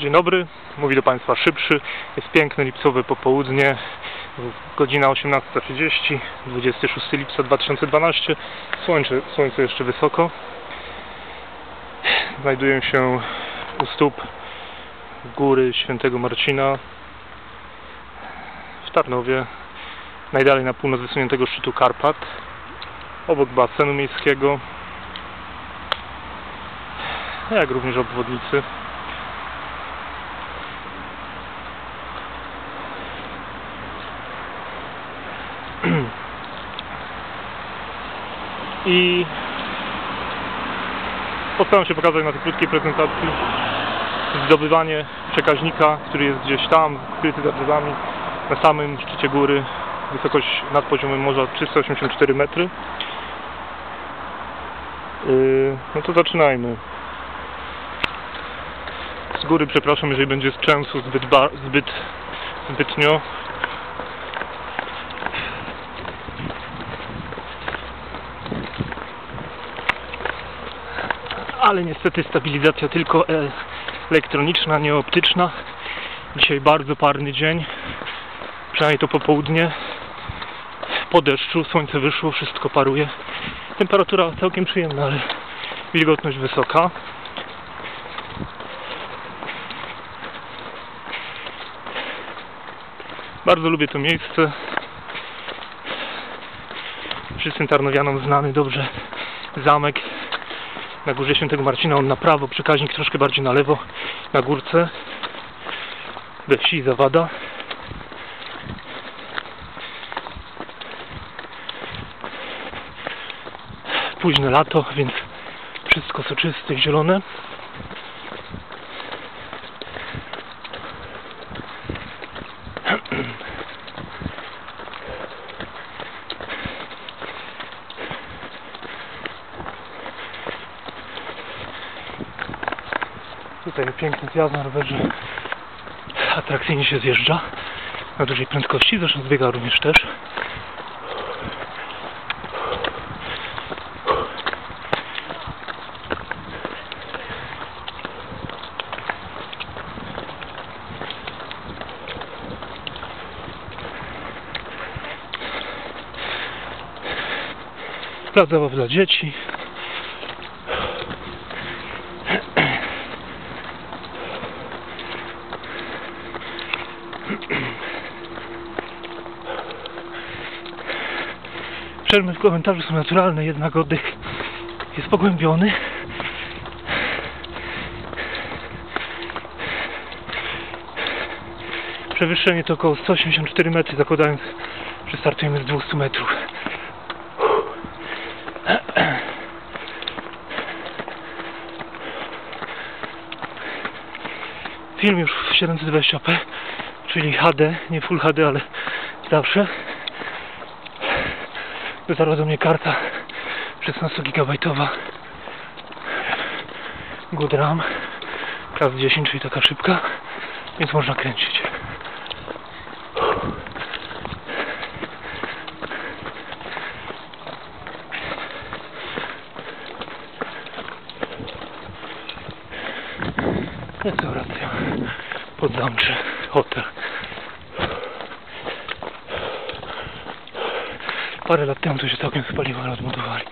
Dzień dobry, mówi do Państwa Szybszy. Jest piękne lipcowe popołudnie, godzina 18.30, 26 lipca 2012. Słońce, słońce jeszcze wysoko. Znajduję się u stóp góry Świętego Marcina w Tarnowie, najdalej na północ wysuniętego szczytu Karpat, obok basenu miejskiego, jak również obwodnicy. I postaram się pokazać na tej krótkiej prezentacji zdobywanie przekaźnika, który jest gdzieś tam, skryty za drzewami, na samym szczycie góry, wysokość nad poziomem morza 384 metry. Yy, no to zaczynajmy. Z góry przepraszam, jeżeli będzie strzęsu zbyt, zbyt zbytnio. Ale niestety stabilizacja tylko e, elektroniczna, nie optyczna. Dzisiaj bardzo parny dzień, przynajmniej to popołudnie. Po deszczu, słońce wyszło, wszystko paruje. Temperatura całkiem przyjemna, ale wilgotność wysoka. Bardzo lubię to miejsce. Wszystkim Tarnowianom znany dobrze zamek na górze Świętego Marcina. On na prawo, przekaźnik troszkę bardziej na lewo, na górce. We wsi Zawada. Późne lato, więc wszystko soczyste i zielone. Tutaj piękny zjazd na rowerze. Atrakcyjnie się zjeżdża na dużej prędkości, zresztą zbiega również też. Plac zabaw dla dzieci. Przerwy w komentarzu są naturalne, jednak oddech jest pogłębiony. Przewyższenie to około 184 metry, zakładając, że startujemy z 200 metrów. Film już w 720p, czyli HD, nie Full HD, ale zawsze. Dotarła do mnie karta 16 GB Good RAM Class 10, czyli taka szybka, więc można kręcić. Restauracja, podzamcze, hotel. Parę lat temu to się całkiem spaliło, ale odbudowali.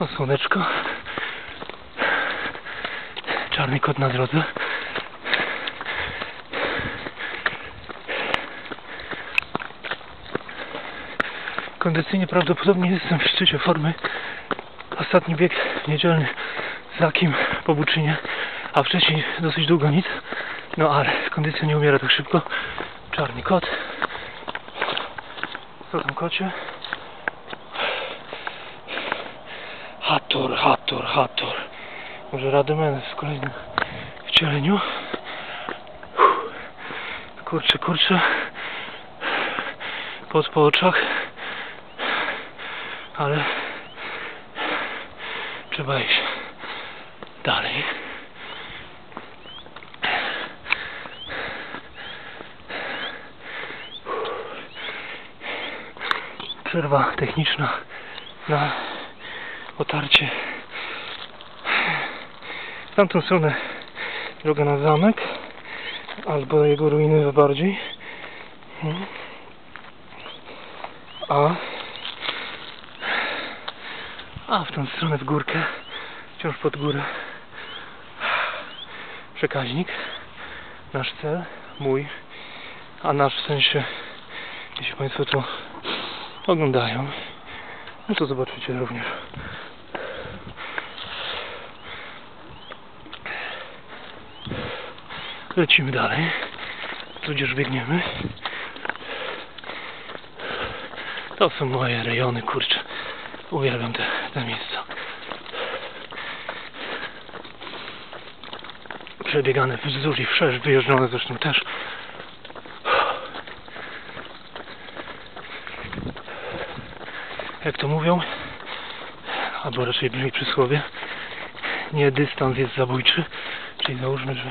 O słoneczko. Czarny kot na drodze. Kondycyjnie prawdopodobnie jestem w szczycie formy. Ostatni bieg niedzielny z Zakim po Buczynie, a wcześniej dosyć długo nic. No ale kondycja nie umiera tak szybko. Czarny kot. Co tam kocie? Hator, Hator, Hator. Może Rademenes w kolejnym wcieleniu. Kurczę, kurczę. Pot po oczach ale trzeba iść dalej. Przerwa techniczna na otarcie w tamtą stronę droga na zamek albo jego ruiny bardziej hmm. a a w tą stronę w górkę, wciąż pod górę. Przekaźnik, nasz cel, mój, a nasz w sensie, jeśli Państwo to oglądają, no to zobaczycie również. Lecimy dalej, tudzież biegniemy. To są moje rejony, kurczę. Uwielbiam te, te miejsca. Przebiegane wzdłuż i wszerz, wyjeżdżone zresztą też. Jak to mówią, albo raczej brzmi przysłowie, nie dystans jest zabójczy, czyli załóżmy, że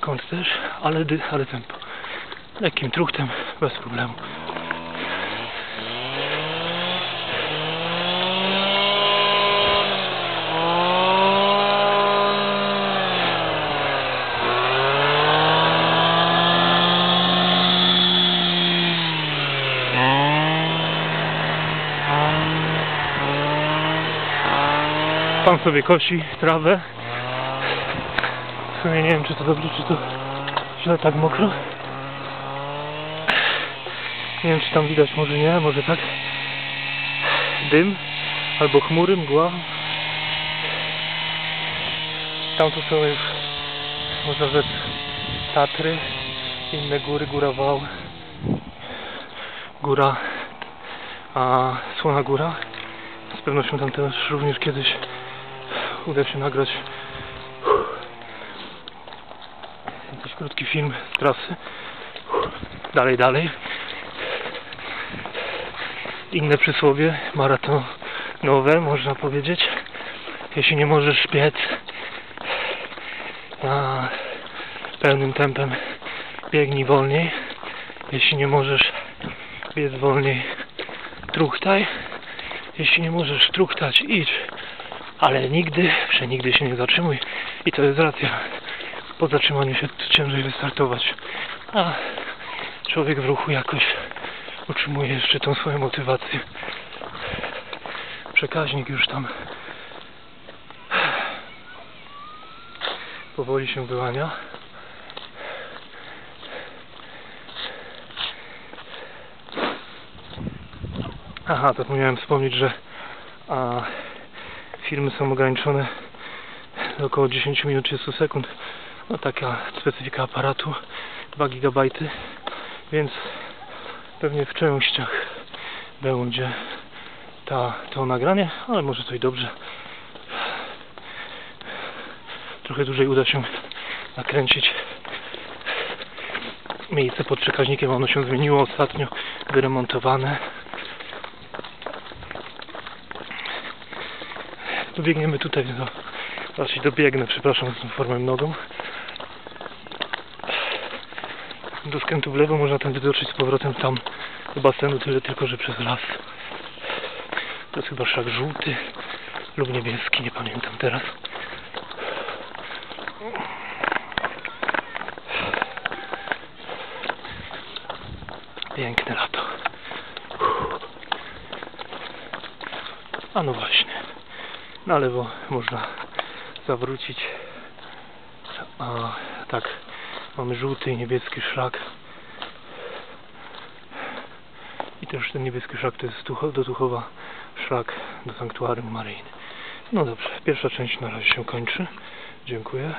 kąt też, ale, ale tempo. Lekkim truchtem, bez problemu. Pan sobie kosi trawę. W sumie nie wiem, czy to dobrze, czy to źle tak mokro. Nie wiem, czy tam widać, może nie, może tak. Dym, albo chmury, mgła. Tam tu są już, można rzec, Tatry, inne góry, góra Wał, góra, a Słona Góra. Z pewnością tam też również kiedyś uda się nagrać jakiś krótki film z trasy. Dalej, dalej. Inne przysłowie, maratonowe, można powiedzieć. Jeśli nie możesz biec na pełnym tempem, biegnij wolniej. Jeśli nie możesz biec wolniej, truchtaj. Jeśli nie możesz truchtać, idź. Ale nigdy, przenigdy się nie zatrzymuj. I to jest racja. Po zatrzymaniu się ciężej wystartować. A człowiek w ruchu jakoś utrzymuje jeszcze tą swoją motywację. Przekaźnik już tam powoli się wyłania. Aha, zapomniałem wspomnieć, że a, filmy są ograniczone do około 10 minut 30 sekund. No taka specyfika aparatu 2 GB, więc pewnie w częściach będzie ta, to nagranie, ale może i dobrze. Trochę dłużej uda się nakręcić miejsce pod przekaźnikiem. Ono się zmieniło ostatnio, wyremontowane. Dobiegniemy tutaj do... Raczej dobiegnę, przepraszam z tą formą nogą. Do skrętu w lewo można tam dotrzeć z powrotem tam do basenu, tyle tylko, że przez las. To jest chyba szak żółty lub niebieski, nie pamiętam teraz. Piękne lato. A no właśnie. Na lewo można zawrócić. A tak, mamy żółty i niebieski szlak. I też ten niebieski szlak to jest do Tuchowa szlak do sanktuarium Maryjny. No dobrze, pierwsza część na razie się kończy. Dziękuję.